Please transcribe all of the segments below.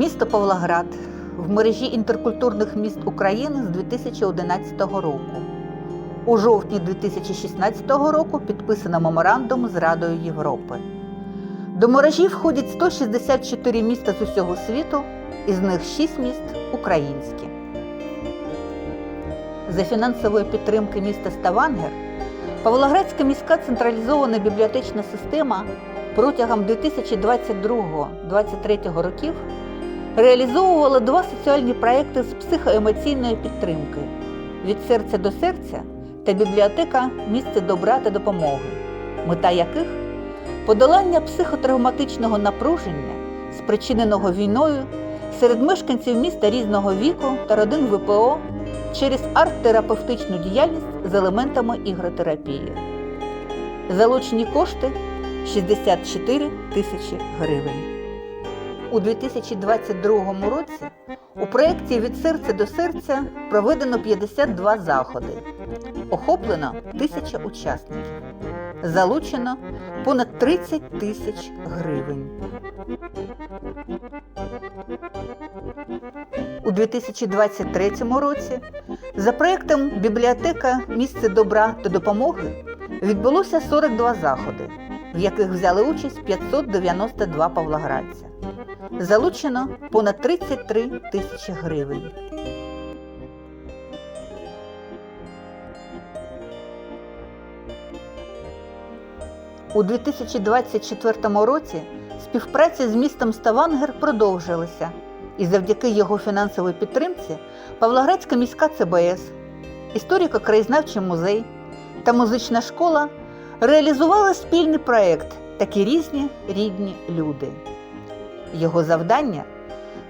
місто Павлоград в мережі інтеркультурних міст України з 2011 року. У жовтні 2016 року підписано меморандум з Радою Європи. До мережі входять 164 міста з усього світу, із них 6 міст українські. За фінансової підтримки міста Ставангер Павлоградська міська централізована бібліотечна система протягом 2022-2023 років реалізовувала два соціальні проекти з психоемоційної підтримки від серця до серця та бібліотека місце добра та допомоги, мета яких подолання психотравматичного напруження, спричиненого війною серед мешканців міста різного віку та родин ВПО через арт-терапевтичну діяльність з елементами ігротерапії. Залучені кошти 64 тисячі гривень. У 2022 році у проєкті Від серця до серця проведено 52 заходи. Охоплено тисяча учасників. Залучено понад 30 тисяч гривень. У 2023 році за проєктом Бібліотека Місце добра та допомоги відбулося 42 заходи, в яких взяли участь 592 павлоградця. Залучено понад 33 тисячі гривень. У 2024 році співпраця з містом Ставангер продовжилася, і завдяки його фінансовій підтримці Павлоградська міська ЦБС, історико-краєзнавчий музей та музична школа реалізували спільний проєкт Такі різні рідні люди. Його завдання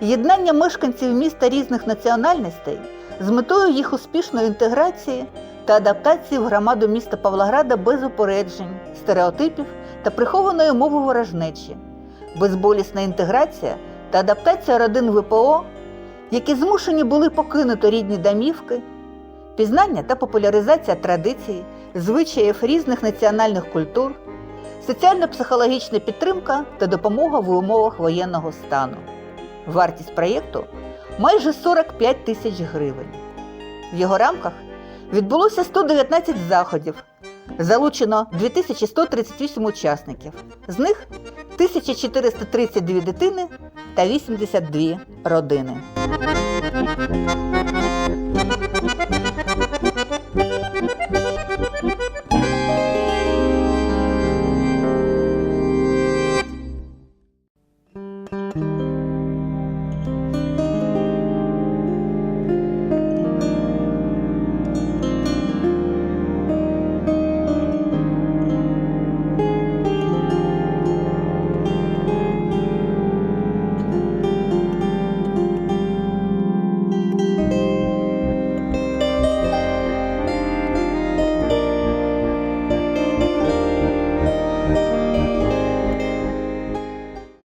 єднання мешканців міста різних національностей з метою їх успішної інтеграції та адаптації в громаду міста Павлограда без упереджень, стереотипів та прихованої мови ворожнечі, безболісна інтеграція та адаптація родин ВПО, які змушені були покинути рідні домівки, пізнання та популяризація традицій, звичаїв різних національних культур, соціально-психологічна підтримка та допомога в умовах воєнного стану. Вартість проєкту майже 45 тисяч гривень. В його рамках відбулося 119 заходів, залучено 2138 учасників, з них 1432 дитини та 82 родини.